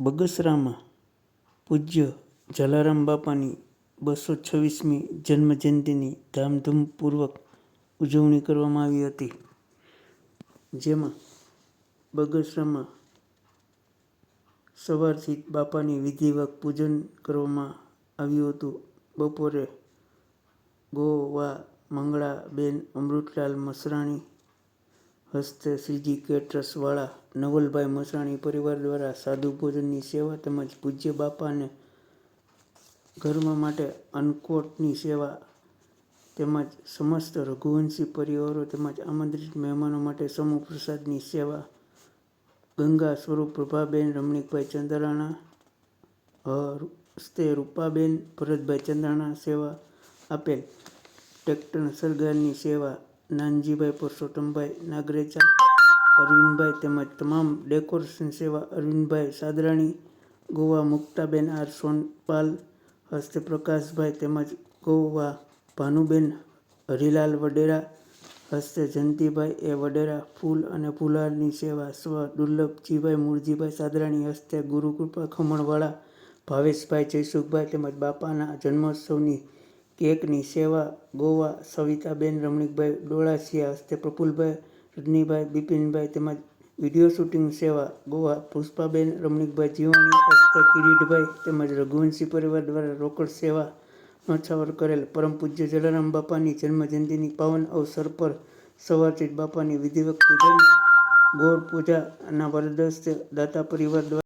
બગસરામાં પૂજ્ય જલારામ બાપાની બસો છવ્વીસમી જન્મજયંતિની ધામધૂમપૂર્વક ઉજવણી કરવામાં આવી હતી. જેમાં બગસરામાં સવારથી બાપાની વિધિવત પૂજન કરવામાં આવ્યું હતું. બપોરે ગોવા મંગળાબેન અમૃતલાલ મસરાણી હસ્તે શ્રીજી કેટ્રસવાળા નવલભાઈ મસરાણી પરિવાર દ્વારા સાધુ ભોજનની સેવા તેમજ પૂજ્ય બાપાને ઘરમાં માટે અન્નકોટની સેવા તેમજ સમસ્ત રઘુવંશી પરિવારો તેમજ આમંત્રિત મહેમાનો માટે સમૂહ પ્રસાદની સેવા ગંગા સ્વરૂપ પ્રભાબેન, રમણીકભાઈ ચંદ્રાણા હસ્તે રૂપાબેન, ભરતભાઈ ચંદ્રાણા સેવા આપેલ. ટેક્ટર સરગારની સેવા નાનજીભાઈ પુરુષોત્તમભાઈ નાગરેચા, અરવિંદભાઈ તેમજ તમામ ડેકોરેશન સેવા અરવિંદભાઈ સાદરાણી, ગોવા મુક્તાબેન, આર સોનપાલ, હસ્તે પ્રકાશભાઈ તેમજ ગોવા ભાનુબેન, હરિલાલ વડેરા, હસ્તે જયંતિભાઈ, એ વડેરા ફૂલ અને ફુલહારની સેવા, સ્વ દુર્લભજીભાઈ મૂળજીભાઈ સાદરાણી, હસ્તે ગુરુકૃપા ખમણવાળા ભાવેશભાઈ જયસુખભાઈ તેમજ બાપાના જન્મોત્સવની કેકની સેવા, ગોવા, સવિતાબેન, રમણીકભાઈ ડોળાસિયા, હસ્તે પ્રફુલભાઈ, રજનીભાઈ, બિપિનભાઈ તેમજ વીડિયો શૂટિંગ સેવા, ગોવા, પુષ્પાબેન, રમણીકભાઈ જીવાણી, હસ્તે કિરીટભાઈ તેમજ રઘુવંશી પરિવાર દ્વારા રોકડ સેવા ન્યોછાવર કરેલ પરમ પૂજ્ય જલારામ બાપાની જન્મજયંતિની પાવન અવસર પર સવારથી બાપાની વિધિવત પૂજન ગોળ પૂજાના વરદ હસ્તે દાતા પરિવાર દ્વારા